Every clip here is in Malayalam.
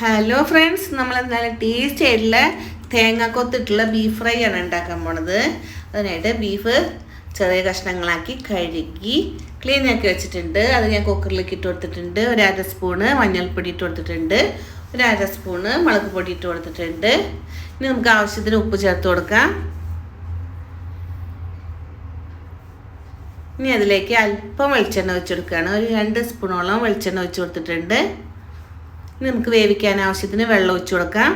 ഹലോ ഫ്രണ്ട്സ് നമ്മൾ എന്തായാലും ടേസ്റ്റ് ആയിട്ടുള്ള തേങ്ങാക്കൊത്തിട്ടുള്ള ബീഫ് ഫ്രൈ ആണ് ഉണ്ടാക്കാൻ പോണത്. അതിനായിട്ട് ബീഫ് ചെറിയ കഷ്ണങ്ങളാക്കി കഴുകി ക്ലീൻ ആക്കി വെച്ചിട്ടുണ്ട്. അത് ഞാൻ കുക്കറിലേക്ക് ഇട്ട് കൊടുത്തിട്ടുണ്ട്. ഒരു അര സ്പൂണ് മഞ്ഞൾപ്പൊടി ഇട്ട് കൊടുത്തിട്ടുണ്ട്. ഒരു അര സ്പൂണ് മുളക് പൊടി ഇട്ട് കൊടുത്തിട്ടുണ്ട്. ഇനി നമുക്ക് ആവശ്യത്തിന് ഉപ്പ് ചേർത്ത് കൊടുക്കാം. ഇനി അതിലേക്ക് അല്പം വെളിച്ചെണ്ണ വെച്ചെടുക്കുകയാണ് ഒരു രണ്ട് സ്പൂണോളം വെളിച്ചെണ്ണ വെച്ച് കൊടുത്തിട്ടുണ്ട്. നമുക്ക് വേവിക്കാൻ ആവശ്യത്തിന് വെള്ളം ഒഴിച്ചു കൊടുക്കാം.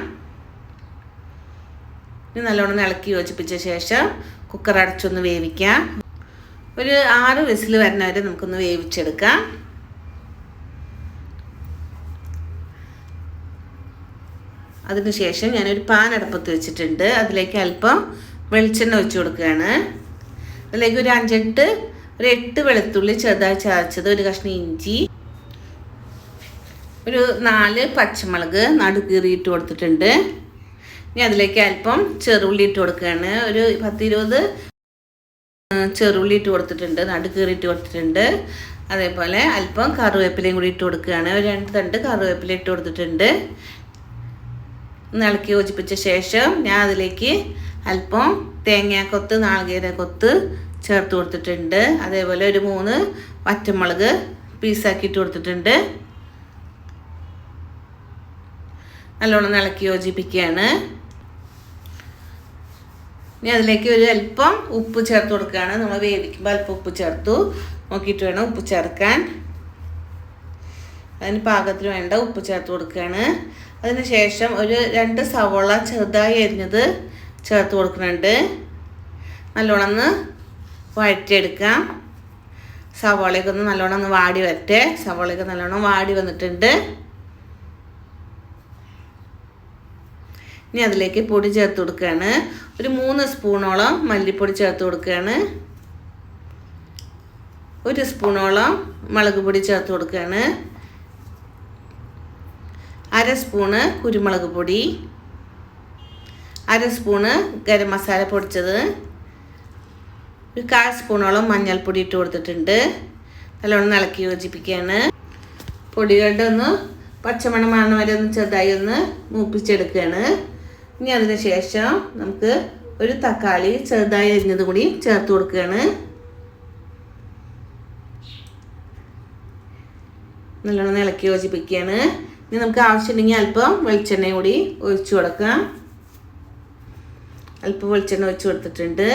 ഇനി നല്ലോണം ഇളക്കി യോജിപ്പിച്ച ശേഷം കുക്കർ അടച്ചൊന്ന് വേവിക്കാം. ഒരു ആറ് വിസിൽ വരുന്ന വരെ നമുക്കൊന്ന് വേവിച്ചെടുക്കാം. അതിനുശേഷം ഞാനൊരു പാൻ അടുപ്പത്ത് വെച്ചിട്ടുണ്ട്. അതിലേക്ക് അല്പം വെളിച്ചെണ്ണ ഒഴിച്ചു കൊടുക്കുകയാണ്. അതിലേക്ക് ഒരു അഞ്ചെട്ട് ഒരു എട്ട് വെളുത്തുള്ളി ചെറുതായി ചതച്ചത് ഒരു കഷ്ണം ഇഞ്ചി ഒരു നാല് പച്ചമുളക് നടുകീറിയിട്ട് കൊടുത്തിട്ടുണ്ട്. ഇനി അതിലേക്ക് അല്പം ചെറുള്ളി ഇട്ട് കൊടുക്കുകയാണ്. ഒരു പത്തിരുപത് ചെറുള്ളി ഇട്ട് കൊടുത്തിട്ടുണ്ട്. നടുകീറിയിട്ട് കൊടുത്തിട്ടുണ്ട്. അതേപോലെ അല്പം കറിവേപ്പിലയും കൂടി ഇട്ട് കൊടുക്കുകയാണ്. ഒരു രണ്ട് തണ്ട് കറിവേപ്പില ഇട്ട് കൊടുത്തിട്ടുണ്ട്. ഇളക്കി യോജിപ്പിച്ച ശേഷം ഞാൻ അതിലേക്ക് അല്പം തേങ്ങാക്കൊത്ത് നാളികേര കൊത്ത് ചേർത്ത് കൊടുത്തിട്ടുണ്ട്. അതേപോലെ ഒരു മൂന്ന് വറ്റമുളക് പീസാക്കി ഇട്ട് കൊടുത്തിട്ടുണ്ട്. നല്ലോണം ഇളക്കി യോജിപ്പിക്കുകയാണ്. ഇനി അതിലേക്ക് ഒരു അല്പം ഉപ്പ് ചേർത്ത് കൊടുക്കുകയാണ്. നമ്മൾ വേവിക്കുമ്പോൾ അല്പം ഉപ്പ് ചേർത്തു. നോക്കിയിട്ട് വേണം ഉപ്പ് ചേർക്കാൻ. അതിന് പാകത്തിന് വേണ്ട ഉപ്പ് ചേർത്ത് കൊടുക്കുകയാണ്. അതിനുശേഷം ഒരു രണ്ട് സവോള ചെറുതായി അരിഞ്ഞത് ചേർത്ത് കൊടുക്കുന്നുണ്ട്. നല്ലോണം വഴറ്റിയെടുക്കാം. സവോളയൊക്കെ ഒന്ന് നല്ലോണം ഒന്ന് വാടി വരട്ടെ. സവോളയൊക്കെ നല്ലോണം വാടി വന്നിട്ടുണ്ട്. ഇനി അതിലേക്ക് പൊടി ചേർത്ത് കൊടുക്കുകയാണ്. ഒരു മൂന്ന് സ്പൂണോളം മല്ലിപ്പൊടി ചേർത്ത് കൊടുക്കുകയാണ്. ഒരു സ്പൂണോളം മുളക് പൊടി ചേർത്ത് കൊടുക്കുകയാണ്. അര സ്പൂണ് കുരുമുളക് പൊടി. അര സ്പൂണ് ഗരം മസാല പൊടിച്ചത്. ഒരു കാൽ സ്പൂണോളം മഞ്ഞൾപ്പൊടി ഇട്ട് കൊടുത്തിട്ടുണ്ട്. നല്ലോണം ഇളക്കി യോജിപ്പിക്കുകയാണ്. പൊടികളുടെ ഒന്ന് പച്ചമണമാണ് വരെ ഒന്ന് ചെറുതായി ഒന്ന് മൂപ്പിച്ചെടുക്കുകയാണ്. ഇനി അതിന് ശേഷം നമുക്ക് ഒരു തക്കാളി ചെറുതായി അരിഞ്ഞത് കൂടി ചേർത്ത് കൊടുക്കുകയാണ്. നല്ലോണം ഇളക്കി യോജിപ്പിക്കുകയാണ്. ഇനി നമുക്ക് ആവശ്യമുണ്ടെങ്കിൽ അല്പം വെളിച്ചെണ്ണ കൂടി ഒഴിച്ചു കൊടുക്കാം. അല്പം വെളിച്ചെണ്ണ ഒഴിച്ചു കൊടുത്തിട്ടുണ്ട്.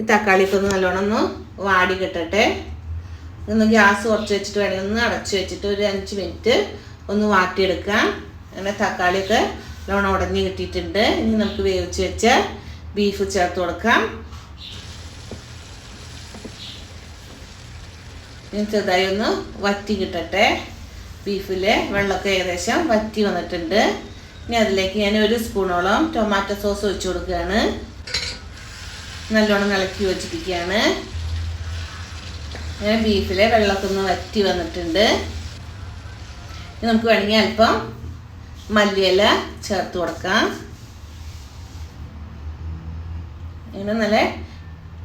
ഈ തക്കാളിക്കൊന്ന് നല്ലോണം ഒന്ന് വാടി കിട്ടട്ടെ. ഒന്ന് ഗ്യാസ് കുറച്ച് വെച്ചിട്ട് വേണമെങ്കിൽ ഒന്ന് അടച്ചു വെച്ചിട്ട് ഒരു അഞ്ച് മിനിറ്റ് ഒന്ന് വാട്ടിയെടുക്കാം. അങ്ങനെ തക്കാളിയൊക്കെ നല്ലോണം ഉടഞ്ഞ് കിട്ടിയിട്ടുണ്ട്. ഇനി നമുക്ക് വേവിച്ച് വെച്ച ബീഫ് ചേർത്ത് കൊടുക്കാം. ഇനി ചെറുതായി ഒന്ന് വറ്റി കിട്ടട്ടെ. ബീഫിലെ വെള്ളമൊക്കെ ഏകദേശം വറ്റി വന്നിട്ടുണ്ട്. ഇനി അതിലേക്ക് ഞാൻ ഒരു സ്പൂണോളം ടൊമാറ്റോ സോസ് ഒഴിച്ചു കൊടുക്കുകയാണ്. നല്ലോണം ഇളക്കി വെച്ചിരിക്കുകയാണ് ബീഫിലെ വെള്ളമൊക്കെ ഒന്ന് വറ്റി വന്നിട്ടുണ്ട്. നമുക്ക് വേണമെങ്കിൽ അല്പം മല്ലിയില ചേർത്ത് കൊടുക്കാം. ഇങ്ങനെ നല്ല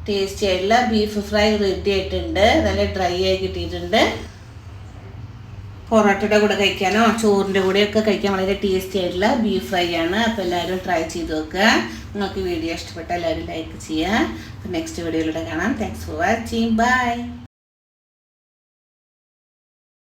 ടേസ്റ്റി ആയിട്ടുള്ള ബീഫ് ഫ്രൈ റെഡി ആയിട്ടുണ്ട്. നല്ല ഡ്രൈ ആയി കിട്ടിയിട്ടുണ്ട്. പൊറോട്ടയുടെ കൂടെ കഴിക്കാനോ ചോറിന്റെ കൂടെയൊക്കെ കഴിക്കാൻ വളരെ ടേസ്റ്റി ആയിട്ടുള്ള ബീഫ് ഫ്രൈ ആണ്. അപ്പോൾ എല്ലാവരും ട്രൈ ചെയ്ത് നോക്കുക. നിങ്ങൾക്ക് വീഡിയോ ഇഷ്ടപ്പെട്ടാൽ എല്ലാവരും ലൈക്ക് ചെയ്യുക. അപ്പോൾ നെക്സ്റ്റ് വീഡിയോയിലൂടെ കാണാം. Thanks for watching bye